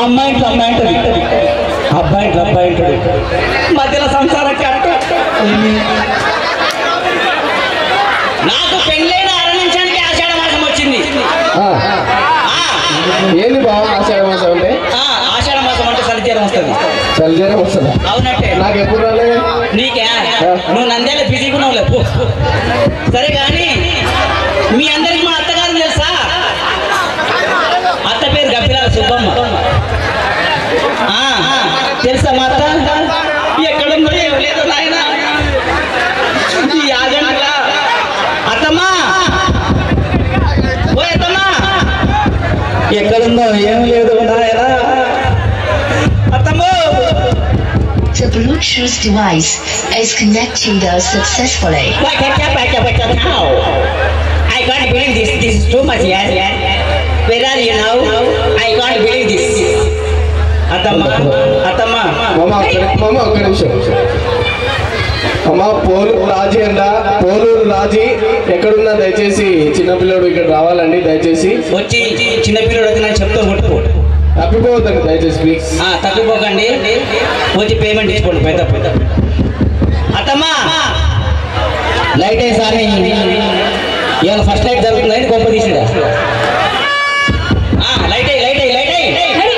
అమ్మాయి ఇంట్లో అమ్మాయి అంటది. అబ్బాయి ఇంట్లో అబ్బాయి అంటాడు మధ్యలో సంసారం కట్టు నాకు పెళ్ళైన అర నిమిషానికి ఆషాఢ మాసం వచ్చింది ఏంది బావ ఆషాఢ మాసం అంటే? ఆ, ఆషాఢ మాసం అంటే సరిచేరం వస్తుంది. చలిజరం వస్తుందా? అవునట్టే నాకు ఎప్పుడు రాలేదు నీకే నువ్వు నంద్యాల బిజీగా ఉన్నావు సరే కానీ మీ అందరికి మా అత్తగారు తెలుసా అత్త పేరు గప్పిలాల సుబ్బమ్మ ఆ, తెలుసా మా అత్త ఎక్కడుందో ఏం లేదు నాయన ఈ ఆగంటలా అత్తమ్మా ఓ అత్తమ్మా ఎక్కడుందో ఏం లేదు నాయన అత్తమ్మో The Bluetooth device is successfully. What the fuck, what the what the how? I can't believe this. This is too much, yes, yes. Where are you now? I can't believe this. అత్తమ్మ అత్తమ్మ మామ ఒక్క మామ ఒక్క నిమిషం అమ్మ పోలూరు రాజీ అంట పోలూరు రాజీ ఎక్కడున్నా దయచేసి చిన్నపిల్లడు ఇక్కడ రావాలండి దయచేసి వచ్చి చిన్నపిల్లడు వచ్చి నాకు చెప్తూ కొట్టుకో తప్పిపోవద్దండి దయచేసి తగ్గిపోకండి వచ్చి పేమెంట్ ఇచ్చుకోండి పెద్ద పెద్ద. అత్తమ్మ! లైట్ వేసారి ఇవాళ ఫస్ట్ లైట్ జరుగుతుందని గొప్ప తీసిరా లైట్ అయ్యి లైట్ అయ్యి లైట్ అయ్యి హరి,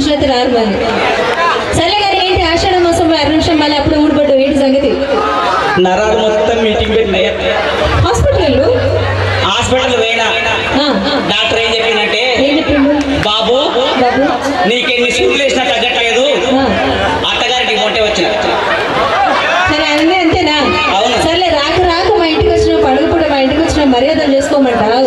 మనుషులు అయితే రారు మరి సరే కానీ ఏంటి ఆషాఢ మాసంలో అర నిమిషం మళ్ళీ అప్పుడు ఊడిపడ్డు ఏంటి సంగతి? నరాలు మొత్తం మీటింగ్ పెట్టినాయి. హాస్పిటల్. హాస్పిటల్ పోయినా. డాక్టర్ ఏం చెప్పిందంటే బాబు నీకెన్ని సూదులు వేసినా తగ్గట్లేదు. అత్తగారికి మొట్టే వచ్చిన. సరే అన్నీ అంతేనా? అవును. సర్లే రాక రాక మా ఇంటికి వచ్చిన పడుగు కూడా మా ఇంటికి వచ్చిన మర్యాదలు చేసుకోమంటావు?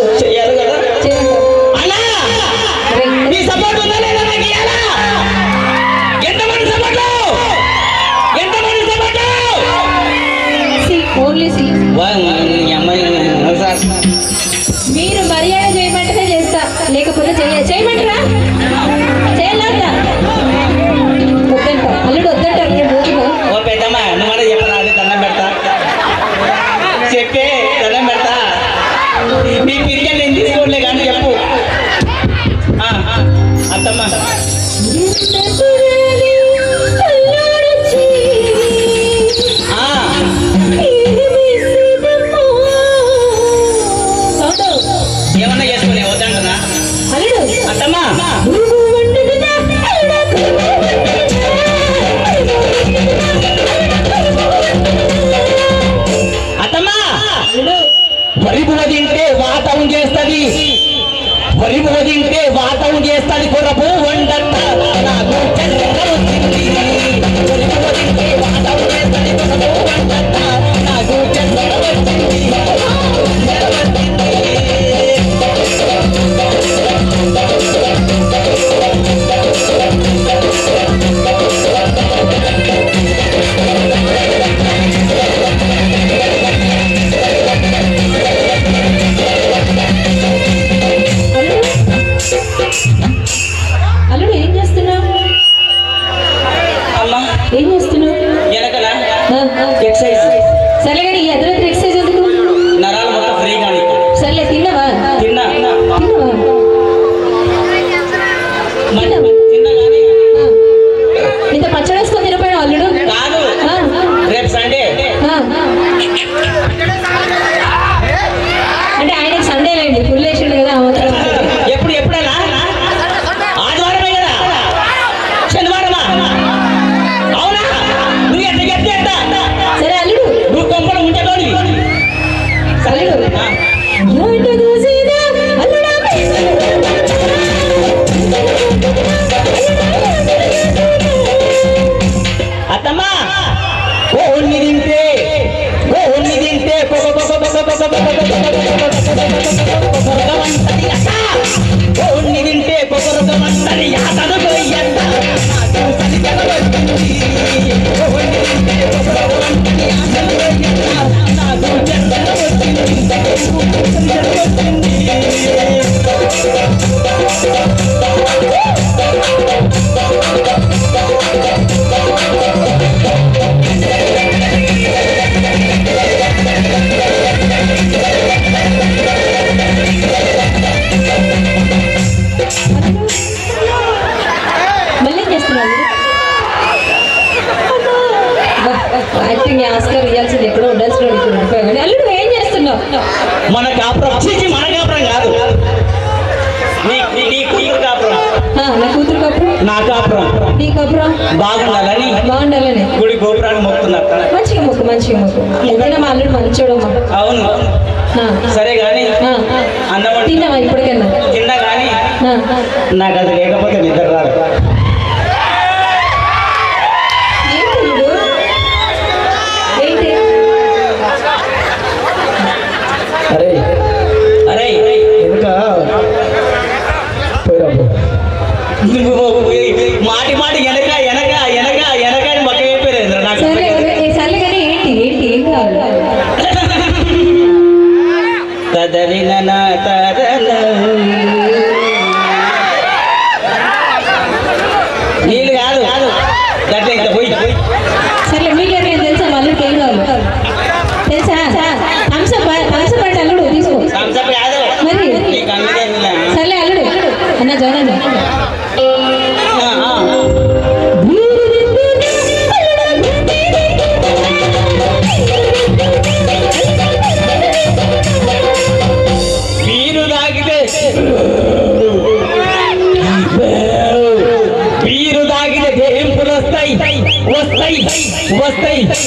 అత్తమ్మ! నువ్వు వండుకున్నా తింటే వాతం చేస్తుంది. వరి తింటే వాతం చేస్తుంది కొరపు వండంట నాకు చక్కెర వచ్చింది. తింటే వాతం చేస్తది కొరపు ಎಕ್ಸೈಸ್. ಸಲಗಡಿಗೆ ಎದುರು గుడి గోపురాన్ని మొక్కుతున్నారు మంచిగా మొక్కు మంచిగా మొక్కు. ఎవరైనా మా అల్లుడు మంచోడమ్మా అవును. సరే కానీ అన్నం తిన్నావా ఇప్పటికైనా తిన్నా కానీ నాకు అది లేకపోతే నిద్ర రాదు. మాటి మాటి వెనక వెనక వెనక ತದರಿನ ತರ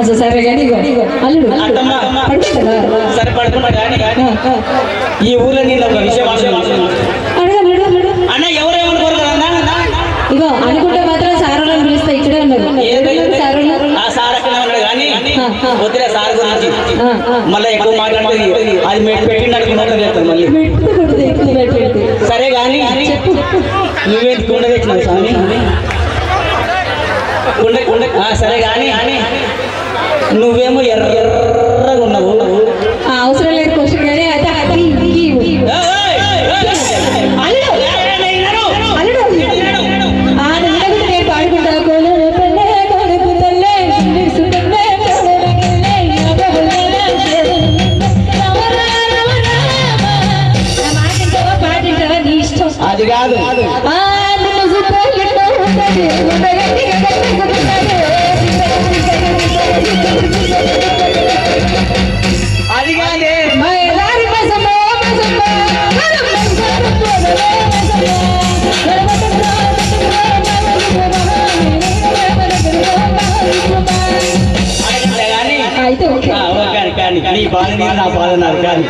అసలు సరే కానీ అల్లుడు సరే పడుకున్నా కానీ ఈ ఊర్లో నేను ఒక విషయం అన్న ఎవరేమనుకోరు ఇగో సార్ గురించి. మళ్ళీ ఎక్కువ సరే కానీ నువ్వేది కుండ తెచ్చినావు స్వామి? సరే కానీ నువ్వేమో ఎర్ర ఎర్రగా ఉన్నావు. అవసరం లేదు. பாருங்க நான் பாதனா இருக்கேன்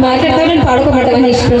మాట్లాడతాను పాడుకోబట్టమని ఇష్టం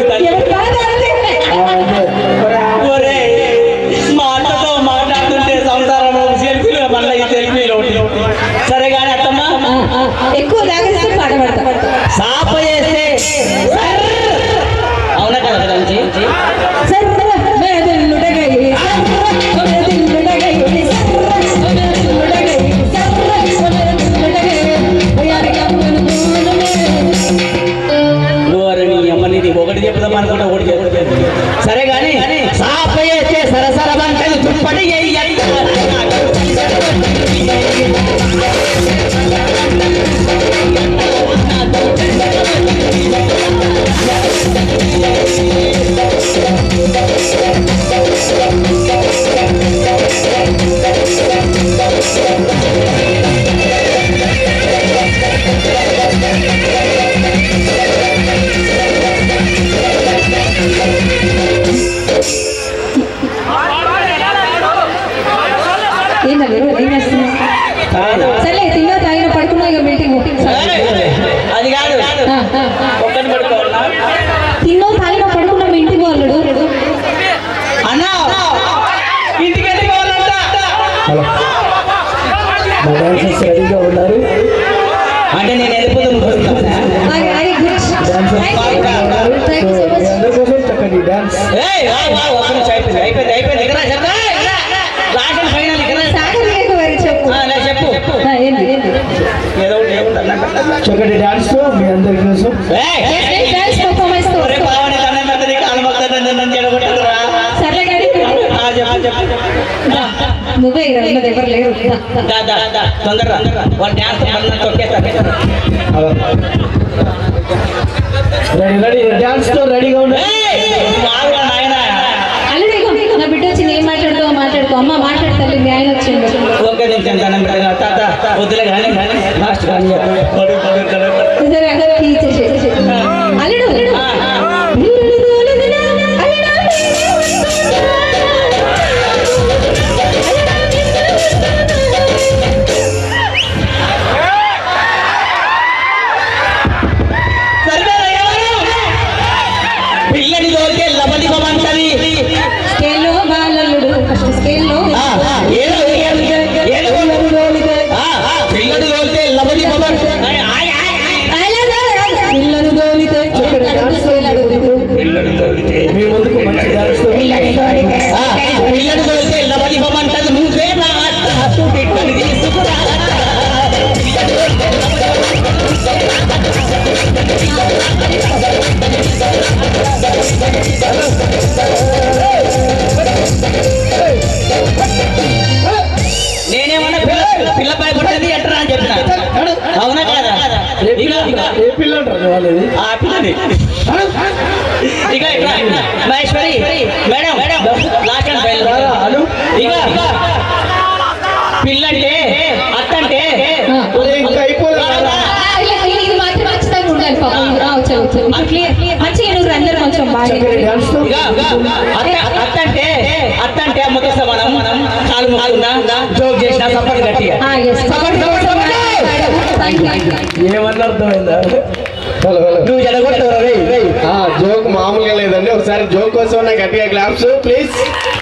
చక్కటి డాన్స్ తో మీ అందరి కోసం నువ్వే ఉన్నది ఎవరు లేరు తొందరగా వాళ్ళు డాన్స్ తొక్కేస్తారు రెడీ రెడీ డాన్స్ తో రెడీగా ఉండే మాట్లాడుకో మాట్లాడుకో అమ్మ మాట్లాడతాను మీ ఆయన వచ్చింది ఒక్క నిమిషం తాత వద్దులే కానీ అత్త అత్తంటే అత్త అంటే చాలు సమానం జోక్ చేసిన సపోర్ట్ గట్టిగా. ఏమన్నా అర్థమైందా? నువ్వు జడగొట్టవు జోక్ మామూలుగా లేదండి. ఒకసారి జోక్ కోసం నాకు గట్టిగా క్లాప్స్ ప్లీజ్